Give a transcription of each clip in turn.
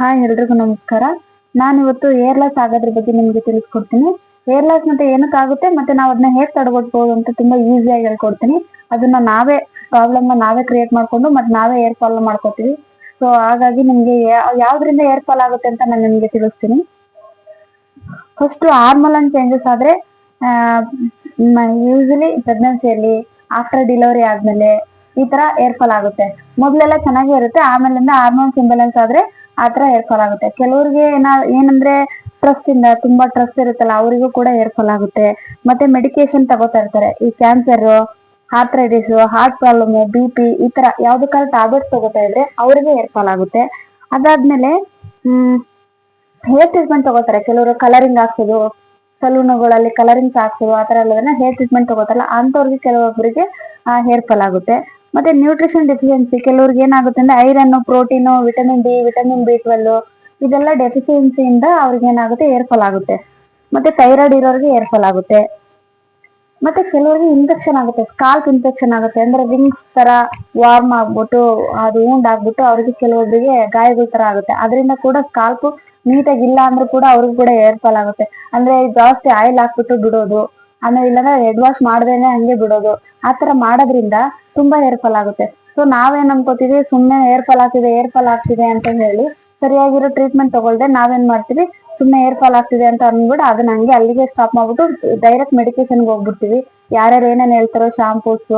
Hi ಎಲ್ರಿಗೂ ನಮಸ್ಕಾರ. ನಾನು ಇವತ್ತು ಏರ್ ಲಾಸ್ ಆಗೋದ್ರ ಬಗ್ಗೆ ನಿಮಗೆ ತಿಳಿಸ್ಕೊಡ್ತೀನಿ. ಏರ್ ಲಾಸ್ ಮತ್ತೆ ಏನಕ್ಕಾಗುತ್ತೆ ಮತ್ತೆ ನಾವು ಅದನ್ನ ಹೇಗೆ ತಡೆಗಟ್ಬೋದು ಅಂತ ತುಂಬಾ ಈಸಿಯಾಗಿ ಹೇಳ್ಕೊಡ್ತೀನಿ. ಅದನ್ನ ನಾವೇ ಪ್ರಾಬ್ಲಮ್ ನಾವೇ ಕ್ರಿಯೇಟ್ ಮಾಡ್ಕೊಂಡು ಮತ್ತೆ ನಾವೇ ಏರ್ ಫಾಲ್ ಮಾಡ್ಕೋತೀವಿ. ಸೊ ಹಾಗಾಗಿ ನಿಮ್ಗೆ ಯಾವ್ದ್ರಿಂದ ಏರ್ ಫಾಲ್ ಆಗುತ್ತೆ ಅಂತ ನಾನು ನಿಮ್ಗೆ ತಿಳಿಸ್ತೀನಿ. ಫಸ್ಟ್ ಹಾರ್ಮೋನ್ ಚೇಂಜಸ್ ಆದ್ರೆ ಯೂಶಲಿ ಪ್ರೆಗ್ನೆನ್ಸಿಯಲ್ಲಿ ಆಫ್ಟರ್ ಡೆಲಿವರಿ ಆದ್ಮೇಲೆ ಈ ತರ ಏರ್ ಫಾಲ್ ಆಗುತ್ತೆ. ಮೊದ್ಲೆಲ್ಲ ಚೆನ್ನಾಗೇ ಇರುತ್ತೆ, ಆಮೇಲಿಂದ ಹಾರ್ಮೋನ್ಸ್ ಇಂಬ್ಯಾಲೆನ್ಸ್ ಆದ್ರೆ ಆ ತರ ಏರ್ ಫಾಲ್ ಆಗುತ್ತೆ. ಕೆಲವ್ರಿಗೆ ಏನ, ಏನಂದ್ರೆ ಸ್ಟ್ರೆಸ್ ಇಂದ, ತುಂಬಾ ಸ್ಟ್ರೆಸ್ ಇರುತ್ತಲ್ಲ, ಅವರಿಗೂ ಕೂಡ ಹೇರ್ ಫಾಲ್ ಆಗುತ್ತೆ. ಮತ್ತೆ ಮೆಡಿಕೇಶನ್ ತಗೋತಾ ಇರ್ತಾರೆ. ಈ cancer arthritis heart problem B P ಈ ತರ ಯಾವ್ದಕ್ಕಾದ್ರೂ ಟ್ಯಾಬ್ಲೆಟ್ಸ್ ತಗೋತಾ ಇದ್ರೆ ಅವರಿಗೆ ಹೇರ್ ಫಾಲ್ ಆಗುತ್ತೆ. ಅದಾದ್ಮೇಲೆ, ಹ್ಮ್ ಹೇರ್ ಟ್ರೀಟ್ಮೆಂಟ್ ತಗೋತಾರೆ. ಕೆಲವರು ಕಲರಿಂಗ್ ಹಾಕ್ಸೋದು, ಸಲೂನುಗಳಲ್ಲಿ ಕಲರಿಂಗ್ ಹಾಕ್ಸೋದು, ಆ ತರ ಎಲ್ಲ ಹೇರ್ ಟ್ರೀಟ್ಮೆಂಟ್ ತಗೋತಾರಲ್ಲ ಅಂತವ್ರಿಗೆ ಕೆಲವೊಬ್ಬರಿಗೆ ಹೇರ್ ಫಾಲ್ ಆಗುತ್ತೆ. ಮತ್ತೆ ನ್ಯೂಟ್ರಿಷನ್ ಡೆಫಿಷಿಯನ್ಸಿ ಕೆಲವ್ರಿಗೆ ಏನಾಗುತ್ತೆ ಅಂದ್ರೆ iron protein vitamin D vitamin B twelve ಇದೆಲ್ಲ ಡೆಫಿಷಿಯನ್ಸಿಯಿಂದ ಅವ್ರಿಗೆ ಏನಾಗುತ್ತೆ ಏರ್ ಫಾಲ್ ಆಗುತ್ತೆ. ಮತ್ತೆ ಥೈರಾಯ್ಡ್ ಇರೋರಿಗೆ ಏರ್ ಫಾಲ್ ಆಗುತ್ತೆ. ಮತ್ತೆ ಕೆಲವರಿಗೆ ಇನ್ಫೆಕ್ಷನ್ ಆಗುತ್ತೆ ಸ್ಕಾಲ್ಪ್ ಇನ್ಫೆಕ್ಷನ್ ಆಗುತ್ತೆ. ಅಂದ್ರೆ ರಿಂಗ್ಸ್ ತರ ವಾರ್ಮ್ ಆಗ್ಬಿಟ್ಟು, ಅದು ಊಂಡ್ ಆಗ್ಬಿಟ್ಟು ಅವ್ರಿಗೆ ಕೆಲವೊಬ್ಬರಿಗೆ ಗಾಯಗಳ ತರ ಆಗುತ್ತೆ. ಅದರಿಂದ ಕೂಡ ಸ್ಕಾಲ್ಪ್ ನೀಟಾಗಿ ಇಲ್ಲ ಅಂದ್ರೂ ಕೂಡ ಅವ್ರಿಗೂ ಕೂಡ ಏರ್ ಫಾಲ್ ಆಗುತ್ತೆ. ಅಂದ್ರೆ ಜಾಸ್ತಿ ಆಯಿಲ್ ಹಾಕ್ಬಿಟ್ಟು ಬಿಡೋದು, ಆಮೇಲೆ ಇಲ್ಲಾಂದ್ರೆ ಹೆಡ್ ವಾಶ್ ಮಾಡ್ದೇನೆ ಹಂಗೆ ಬಿಡೋದು. ಆ ತರ ಮಾಡೋದ್ರಿಂದ ತುಂಬಾ ಹೇರ್ ಫಾಲ್ ಆಗುತ್ತೆ. ಸೊ ನಾವೇನ್ ಅನ್ಕೋತೀವಿ ಸುಮ್ಮನೆ ಹೇರ್ ಫಾಲ್ ಆಗ್ತಿದೆ ಏರ್ ಫಾಲ್ ಆಗ್ತಿದೆ ಅಂತ ಹೇಳಿ ಸರಿಯಾಗಿರೋ ಟ್ರೀಟ್ಮೆಂಟ್ ತಗೊಳ್ದೆ ನಾವೇನ್ ಮಾಡ್ತೀವಿ, ಸುಮ್ನೆ ಏರ್ ಫಾಲ್ ಆಗ್ತಿದೆ ಅಂತ ಅಂದ್ಬಿಟ್ಟು ಅದನ್ನ ಹಂಗೆ ಅಲ್ಲಿಗೆ ಸ್ಟಾಪ್ ಮಾಡ್ಬಿಟ್ಟು ಡೈರೆಕ್ಟ್ ಮೆಡಿಕೇಶನ್ಗೆ ಹೋಗ್ಬಿಡ್ತೀವಿ. ಯಾರ್ಯಾರು ಏನೇನ್ ಹೇಳ್ತಾರೋ ಶಾಂಪೂಸ್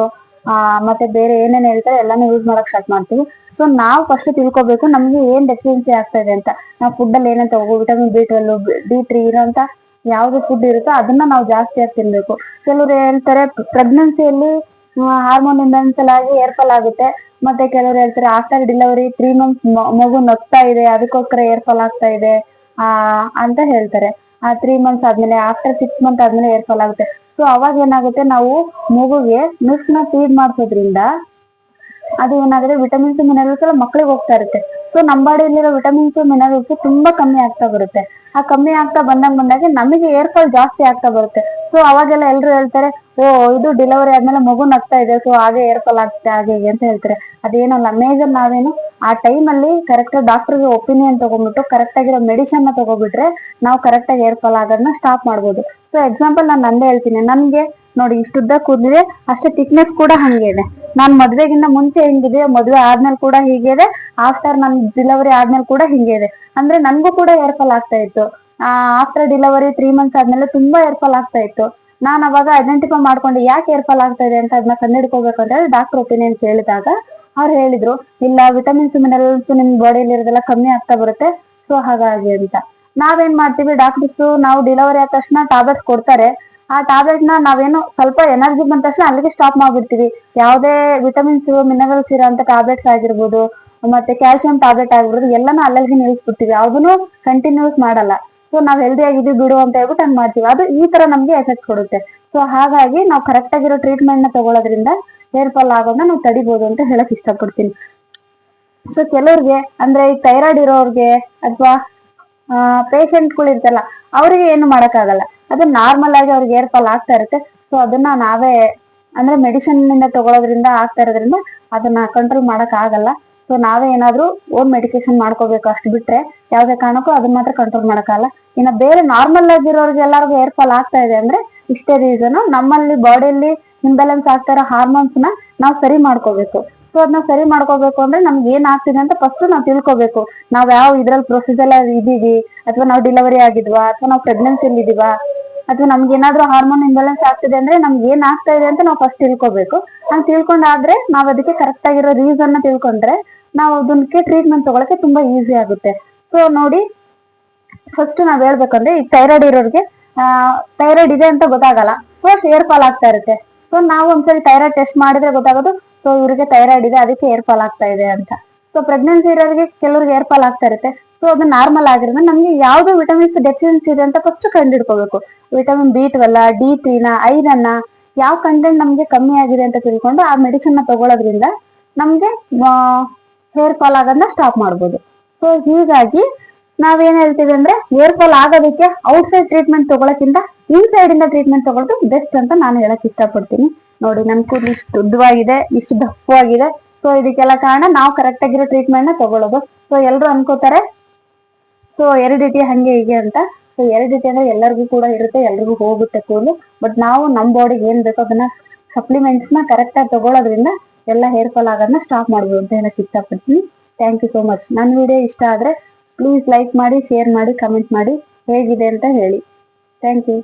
ಆ, ಮತ್ತೆ ಬೇರೆ ಏನೇನ್ ಹೇಳ್ತಾರೋ ಎಲ್ಲಾನು ಯೂಸ್ ಮಾಡಕ್ ಸ್ಟಾರ್ಟ್ ಮಾಡ್ತೀವಿ. ಸೊ ನಾವು ಫಸ್ಟ್ ತಿಳ್ಕೊಬೇಕು ನಮ್ಗೆ ಏನ್ ಡೆಫಿಷಿಯನ್ಸಿ ಆಗ್ತಾ ಇದೆ ಅಂತ. ನಾವು ಫುಡ್ ಅಲ್ಲಿ ಏನಂತ ಹೋಗೋ vitamin B twelve D three ಇರೋಂತ ಯಾವ್ದು ಫುಡ್ ಇರುತ್ತೋ ಅದನ್ನ ನಾವು ಜಾಸ್ತಿಯಾಗಿ ತಿನ್ಬೇಕು. ಕೆಲವರು ಹೇಳ್ತಾರೆ ಪ್ರೆಗ್ನೆನ್ಸಿಯಲ್ಲಿ ಹಾರ್ಮೋನ್ ಇಂಬ್ಯಾಲೆನ್ಸ್ ಆಗಿ ಏರ್ಫಾಲ್ ಆಗುತ್ತೆ. ಮತ್ತೆ ಕೆಲವರು ಹೇಳ್ತಾರೆ ಆಫ್ಟರ್ ಡಿಲವರಿ ತ್ರೀ ಮಂತ್ಸ್ ಮಗು ನಗ್ತಾ ಇದೆ, ಅದಕ್ಕೋಸ್ಕರ ಏರ್ ಫಾಲ್ ಆಗ್ತಾ ಇದೆ, ಆ, ಅಂತ ಹೇಳ್ತಾರೆ. ಆ ತ್ರೀ ಮಂತ್ಸ್ ಆದ್ಮೇಲೆ ಆಫ್ಟರ್ ಸಿಕ್ಸ್ ಮಂತ್ ಆದ್ಮೇಲೆ ಏರ್ ಫಾಲ್ ಆಗುತ್ತೆ. ಸೊ ಅವಾಗ ಏನಾಗುತ್ತೆ, ನಾವು ಮಗುಗೆ ಮಿಲ್ಕ್ನ ಫೀಡ್ ಮಾಡಿಸೋದ್ರಿಂದ ಅದು ಏನಾದ್ರೆ ವಿಟಮಿನ್ಸ್ ಮಿನರಲ್ಸ್ ಎಲ್ಲ ಮಕ್ಳಿಗೆ ಹೋಗ್ತಾ ಇರುತ್ತೆ. ಸೊ ನಮ್ಮ ಬಾಡಿಯಲ್ಲಿರೋ ವಿಟಮಿನ್ಸ್ ಮಿನರಲ್ಸ್ ತುಂಬಾ ಕಮ್ಮಿ ಆಗ್ತಾ ಬರುತ್ತೆ. ಆ ಕಮ್ಮಿ ಆಗ್ತಾ ಬಂದಾಗ ಬಂದಾಗ ನಮಗೆ ಏರ್ ಫಾಲ್ ಜಾಸ್ತಿ ಆಗ್ತಾ ಬರುತ್ತೆ. ಸೊ ಅವಾಗೆಲ್ಲ ಎಲ್ರು ಹೇಳ್ತಾರೆ, ಓ, ಇದು ಡೆಲಿವರಿ ಆದ್ಮೇಲೆ ಮಗು ನಗ್ತಾ ಇದೆ ಸೊ ಹಾಗೆ ಏರ್ ಫಾಲ್ ಆಗ್ತಾ ಹಾಗೆ ಅಂತ ಹೇಳ್ತಾರೆ. ಅದೇನಲ್ಲ ಮೇಜರ್ ನಾವೇನು, ಆ ಟೈಮ್ ಅಲ್ಲಿ ಕರೆಕ್ಟ್ ಡಾಕ್ಟರ್ಗೆ ಒಪಿನಿಯನ್ ತಗೊಂಡ್ಬಿಟ್ಟು ಕರೆಕ್ಟ್ ಆಗಿರೋ ಮೆಡಿಸಿನ್ನ ತಗೋಬಿಟ್ರೆ ನಾವು ಕರೆಕ್ಟ್ ಆಗಿ ಏರ್ ಫಾಲ್ ಆಗೋದನ್ನ ಸ್ಟಾಪ್ ಮಾಡ್ಬೋದು. ಸೊ ಎಕ್ಸಾಂಪಲ್ ನಾನು ನಂದೇ ಹೇಳ್ತೀನಿ. ನನ್ಗೆ ನೋಡಿ, ಇಷ್ಟುದ್ದ ಕೂದಲಿದೆ. ಅಷ್ಟೇ ಥಿಕ್ನೆಸ್ ಕೂಡ ಹಂಗೆ ಇದೆ. ನಾನ್ ಮದ್ವೆಗಿಂತ ಮುಂಚೆ ಹೆಂಗಿದೆ ಮದ್ವೆ ಆದ್ಮೇಲೆ ಕೂಡ ಹೀಗೆ ಇದೆ. ಆಫ್ಟರ್ ನನ್ ಡಿಲವರಿ ಆದ್ಮೇಲೆ ಕೂಡ ಹಿಂಗೆ ಇದೆ. ಅಂದ್ರೆ ನನ್ಗೂ ಕೂಡ ಏರ್ ಫಾಲ್ ಆಗ್ತಾ ಇತ್ತು. ಆಫ್ಟರ್ ಡಿಲವರಿ ತ್ರೀ ಮಂತ್ಸ್ ಆದ್ಮೇಲೆ ತುಂಬಾ ಏರ್ ಫಾಲ್ ಆಗ್ತಾ ಇತ್ತು. ನಾನು ಅವಾಗ ಐಡೆಂಟಿಫೈ ಮಾಡ್ಕೊಂಡು, ಯಾಕೆ ಏರ್ ಫಾಲ್ ಆಗ್ತಾ ಇದೆ ಅಂತ ಅದನ್ನ ಕಂಡುಹಿಡ್ಕೋಬೇಕು ಅಂತ ಡಾಕ್ಟರ್ ಒಪಿನಿಯನ್ ಕೇಳಿದಾಗ ಅವ್ರು ಹೇಳಿದ್ರು, ಇಲ್ಲ ವಿಟಮಿನ್ಸ್ ಮಿನರಲ್ಸ್ ನಿಮ್ ಬಾಡಿಯಲ್ಲಿ ಇರೋದೆಲ್ಲ ಕಮ್ಮಿ ಆಗ್ತಾ ಬರುತ್ತೆ ಸೊ ಹಾಗಾಗಿ ಅಂತ. ನಾವೇನ್ ಮಾಡ್ತೀವಿ ಡಾಕ್ಟರ್ಸ್ ನಾವು ಡಿಲವರಿ ಆದ ತಕ್ಷಣ ಟ್ಯಾಬ್ಲೆಟ್ಸ್ ಕೊಡ್ತಾರೆ. ಆ ಟ್ಯಾಬ್ಲೆಟ್ನ ನಾವೇನು ಸ್ವಲ್ಪ ಎನರ್ಜಿ ಬಂದ ತಕ್ಷಣ ಅಲ್ಲಿಗೆ ಸ್ಟಾಪ್ ಮಾಡ್ಬಿಡ್ತೀವಿ. ಯಾವುದೇ ವಿಟಮಿನ್ಸ್ ಮಿನರಲ್ಸ್ ಇರೋಂತ ಟ್ಯಾಬ್ಲೆಟ್ಸ್ ಆಗಿರ್ಬೋದು, ಮತ್ತೆ ಕ್ಯಾಲ್ಸಿಯಂ ಟ್ಯಾಬ್ಲೆಟ್ ಆಗಿರ್ಬೋದು, ಎಲ್ಲಾನು ಅಲ್ಲಲ್ಲಿ ನಿಲ್ಸ್ಬಿಡ್ತೀವಿ. ಯಾವ್ದನ್ನು ಕಂಟಿನ್ಯೂಸ್ ಮಾಡಲ್ಲ. ಸೊ ನಾವ್ ಹೆಲ್ದಿ ಆಗಿದ್ದೀವಿ ಬಿಡು ಅಂತ ಹೇಳ್ಬಿಟ್ಟು ಹಂಗ್ ಮಾಡ್ತೀವಿ. ಅದು ಈ ತರ ನಮ್ಗೆ ಎಫೆಕ್ಟ್ ಕೊಡುತ್ತೆ. ಸೊ ಹಾಗಾಗಿ ನಾವು ಕರೆಕ್ಟ್ ಆಗಿರೋ ಟ್ರೀಟ್ಮೆಂಟ್ನ ತಗೊಳ್ಳೋದ್ರಿಂದ ಹೇರ್ ಫಾಲ್ ಆಗೋದನ್ನ ನಾವು ತಡಿಬಹುದು ಅಂತ ಹೇಳಕ್ ಇಷ್ಟಪಡ್ತೀನಿ. ಸೊ ಕೆಲವ್ರಿಗೆ, ಅಂದ್ರೆ ಈ ಥೈರಾಯ್ಡ್ ಇರೋರ್ಗೆ, ಅಥವಾ ಪೇಷಂಟ್ಗಳು ಇರ್ತಲ್ಲ ಅವರಿಗೆ ಏನು ಮಾಡಕ್ಕಾಗಲ್ಲ. ಅದು ನಾರ್ಮಲ್ ಆಗಿ ಅವ್ರಿಗೆ ಏರ್ ಫಾಲ್ ಆಗ್ತಾ ಇರುತ್ತೆ. ಸೊ ಅದನ್ನ ನಾವೇ ಅಂದ್ರೆ ಮೆಡಿಸಿನ್ನಿಂದ ತಗೊಳೋದ್ರಿಂದ ಆಗ್ತಾ ಇರೋದ್ರಿಂದ ಅದನ್ನ ಕಂಟ್ರೋಲ್ ಮಾಡಕ್ ಆಗಲ್ಲ. ಸೊ ನಾವೇ ಏನಾದ್ರೂ ಓನ್ ಮೆಡಿಕೇಶನ್ ಮಾಡ್ಕೋಬೇಕು ಅಷ್ಟು ಬಿಟ್ರೆ ಯಾವ್ದೇ ಕಾರಣಕ್ಕೂ ಅದನ್ನ ಮಾತ್ರ ಕಂಟ್ರೋಲ್ ಮಾಡಕ್ಕಾಗಲ್ಲ ಇನ್ನ ಬೇರೆ ನಾರ್ಮಲ್ ಆಗಿರೋರ್ಗೆ ಎಲ್ಲರಿಗೂ ಏರ್ ಫಾಲ್ ಆಗ್ತಾ ಇದೆ ಅಂದ್ರೆ ಇಷ್ಟೇ ರೀಸನ್ ನಮ್ಮಲ್ಲಿ ಬಾಡಿಯಲ್ಲಿ ಇಂಬ್ಯಾಲೆನ್ಸ್ ಆಗ್ತಾ ಇರೋ ಹಾರ್ಮೋನ್ಸ್ನ ನಾವು ಸರಿ ಮಾಡ್ಕೋಬೇಕು. ಸೊ ಅದನ್ನ ಸರಿ ಮಾಡ್ಕೋಬೇಕು ಅಂದ್ರೆ ನಮ್ಗೆ ಏನ್ ಆಗ್ತಿದೆ ಅಂತ ಫಸ್ಟ್ ನಾವು ತಿಳ್ಕೊಬೇಕು. ನಾವ್ ಯಾವ ಇದ್ರಲ್ಲಿ ಪ್ರೊಸೀಜರ್ ಇದೀವಿ, ಅಥವಾ ನಾವು ಡೆಲಿವರಿ ಆಗಿದ್ವಾ, ಅಥವಾ ನಾವು ಪ್ರೆಗ್ನೆನ್ಸಿ ಇದೀವಾ, ಅಥವಾ ನಮ್ಗೆ ಏನಾದ್ರು ಹಾರ್ಮೋನ್ ಇಂಬ್ಯಾಲೆನ್ಸ್ ಆಗ್ತಿದೆ ಅಂದ್ರೆ ನಮ್ಗೆ ಏನ್ ಆಗ್ತಾ ಇದೆ ಅಂತ ನಾವು ಫಸ್ಟ್ ತಿಳ್ಕೊಬೇಕು. ಹಂಗ್ ತಿಳ್ಕೊಂಡಾದ್ರೆ ನಾವ್ ಅದಕ್ಕೆ ಕರೆಕ್ಟ್ ಆಗಿರೋ ರೀಸನ್ ತಿಳ್ಕೊಂಡ್ರೆ ನಾವು ಅದಕ್ಕೆ ಟ್ರೀಟ್ಮೆಂಟ್ ತಗೊಳಕ್ಕೆ ತುಂಬಾ ಈಸಿ ಆಗುತ್ತೆ. ಸೊ ನೋಡಿ ಫಸ್ಟ್ ನಾವ್ ಹೇಳ್ಬೇಕಂದ್ರೆ ಈ ಥೈರಾಯ್ಡ್ ಇರೋರಿಗೆ ಥೈರಾಯ್ಡ್ ಇದೆ ಅಂತ ಗೊತ್ತಾಗಲ್ಲ. ಫಸ್ಟ್ ಏರ್ ಫಾಲ್ ಆಗ್ತಾ ಇರುತ್ತೆ. ಸೊ ನಾವು ಒಂದ್ಸರಿ ಥೈರಾಯ್ಡ್ ಟೆಸ್ಟ್ ಮಾಡಿದ್ರೆ ಗೊತ್ತಾಗೋದು ಸೊ ಇವ್ರಿಗೆ ಥೈರಾಯ್ಡ್ ಇದೆ, ಅದಕ್ಕೆ ಏರ್ ಫಾಲ್ ಆಗ್ತಾ ಇದೆ ಅಂತ. ಸೊ ಪ್ರೆಗ್ನೆನ್ಸಿ ಇರೋರಿಗೆ ಕೆಲವ್ರಿಗೆ ಏರ್ ಫಾಲ್ ಆಗ್ತಾ ಇರುತ್ತೆ. ಸೊ ಅದು ನಾರ್ಮಲ್ ಆಗಿರೋದ್ರೆ ನಮ್ಗೆ ಯಾವ್ದು ವಿಟಮಿನ್ಸ್ ಡೆಫಿಷಿಯನ್ಸಿ ಇದೆ ಅಂತ ಫಸ್ಟ್ ಕಂಡಿಡ್ಕೋಬೇಕು ವಿಟಮಿನ್ ಬಿ ಟ್ವೆಲ್ ಡಿ ತ್ರೀನ ಐರನ್ನ ಯಾವ ಕಂಟೆಂಟ್ ನಮ್ಗೆ ಕಮ್ಮಿ ಆಗಿದೆ ಅಂತ ತಿಳ್ಕೊಂಡು ಆ ಮೆಡಿಸಿನ್ನ ತಗೊಳ್ಳೋದ್ರಿಂದ ನಮ್ಗೆ ಹೇರ್ ಫಾಲ್ ಆಗೋದನ್ನ ಸ್ಟಾಪ್ ಮಾಡ್ಬೋದು. ಸೊ ಹೀಗಾಗಿ ನಾವೇನ್ ಹೇಳ್ತೀವಿ ಅಂದ್ರೆ ಹೇರ್ ಫಾಲ್ ಆಗೋದಕ್ಕೆ ಔಟ್ಸೈಡ್ ಟ್ರೀಟ್ಮೆಂಟ್ ತಗೊಳಕ್ಕಿಂತ ಇನ್ಸೈಡ್ ಇಂದ ಟ್ರೀಟ್ಮೆಂಟ್ ತಗೊಳ್ಳೋದು ಬೆಸ್ಟ್ ಅಂತ ನಾನು ಹೇಳಕ್ ಇಷ್ಟಪಡ್ತೀನಿ. ನೋಡಿ ನನ್ ಕೂದಲು ಇಷ್ಟು ಉದ್ದವಾಗಿದೆ ಇಷ್ಟು ದಪ್ಪವಾಗಿದೆ. ಸೊ ಇದಕ್ಕೆಲ್ಲ ಕಾರಣ ನಾವು ಕರೆಕ್ಟ್ ಆಗಿರೋ ಟ್ರೀಟ್ಮೆಂಟ್ನ ತಗೊಳ್ಳೋದು. ಸೊ ಎಲ್ರು ಅನ್ಕೋತಾರೆ ಸೊ ಎರಿಡಿಟಿ ಹಂಗೆ ಹೀಗೆ ಅಂತ. ಸೊ ಎರಿಡಿಟಿ ಅಂದ್ರೆ ಎಲ್ಲರಿಗೂ ಕೂಡ ಇರುತ್ತೆ, ಎಲ್ರಿಗೂ ಹೋಗುತ್ತೆ ಕೂದಲು. ಬಟ್ ನಾವು ನಮ್ ಬಾಡಿಗೆ ಏನ್ ಬೇಕೋ ಅದನ್ನ ಸಪ್ಲಿಮೆಂಟ್ಸ್ನ ಕರೆಕ್ಟ್ ಆಗಿ ತಗೊಳ್ಳೋದ್ರಿಂದ ಎಲ್ಲ ಹೇರ್ ಫಾಲ್ ಆಗೋದನ್ನ ಸ್ಟಾಪ್ ಮಾಡ್ಬೋದು ಅಂತ ಹೇಳಕ್ ಇಷ್ಟಪಡ್ತೀನಿ. ಥ್ಯಾಂಕ್ ಯು ಸೋ ಮಚ್ ನನ್ನ ವಿಡಿಯೋ ಇಷ್ಟ ಆದ್ರೆ ಪ್ಲೀಸ್ ಲೈಕ್ ಮಾಡಿ ಶೇರ್ ಮಾಡಿ ಕಮೆಂಟ್ ಮಾಡಿ. ಹೇಗಿದೆ ಅಂತ ಹೇಳಿ. Thank you